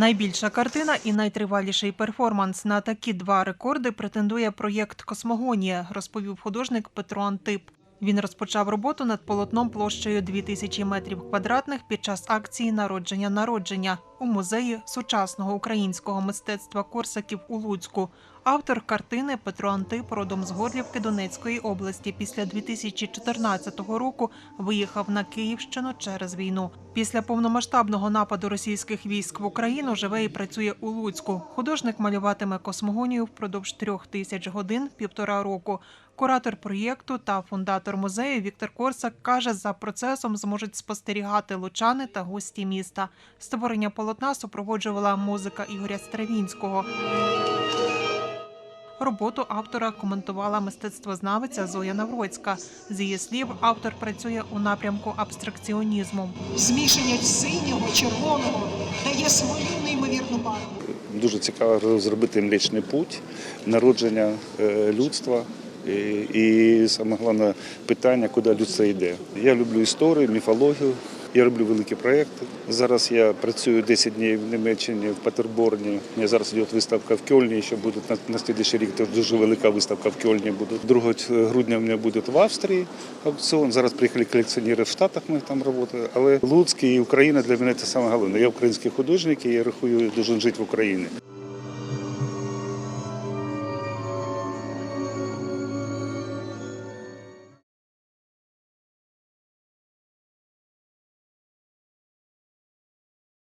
Найбільша картина і найтриваліший перформанс. На такі два рекорди претендує проєкт Космогонія, розповів художник Петро Антип. Він розпочав роботу над полотном площею 2000 метрів квадратних під час акції Народження народження у музеї сучасного українського мистецтва Корсаків у Луцьку. Автор картини Петро Антип родом з Горлівки Донецької області. Після 2014 року виїхав на Київщину через війну. Після повномасштабного нападу російських військ в Україну живе і працює у Луцьку. Художник малюватиме космогонію впродовж трьох тисяч годин півтора року. Куратор проєкту та фундатор музею Віктор Корсак каже, за процесом зможуть спостерігати лучани та гості міста. Створення полотна супроводжувала музика Ігоря Стравінського. Роботу автора коментувала мистецтвознавиця Зоя Навроцька. З її слів, автор працює у напрямку абстракціонізму. змішання синього, червоного дає свою неймовірну барву. Дуже цікаво зробити Млечний путь, народження е, людства. І, і саме головне питання, куди людство йде. Я люблю історію, міфологію. Я роблю великі проекти. Зараз я працюю 10 днів в Німеччині, в Петерборні. У зараз йде виставка в Кьольні, ще буде на, наступний рік теж дуже велика виставка в Кьольні буде. 2 грудня у мене буде в Австрії аукціон. Зараз приїхали колекціонери в Штатах, ми там працюємо. Але Луцьк і Україна для мене це саме головне. Я український художник і я рахую, дуже жити в Україні.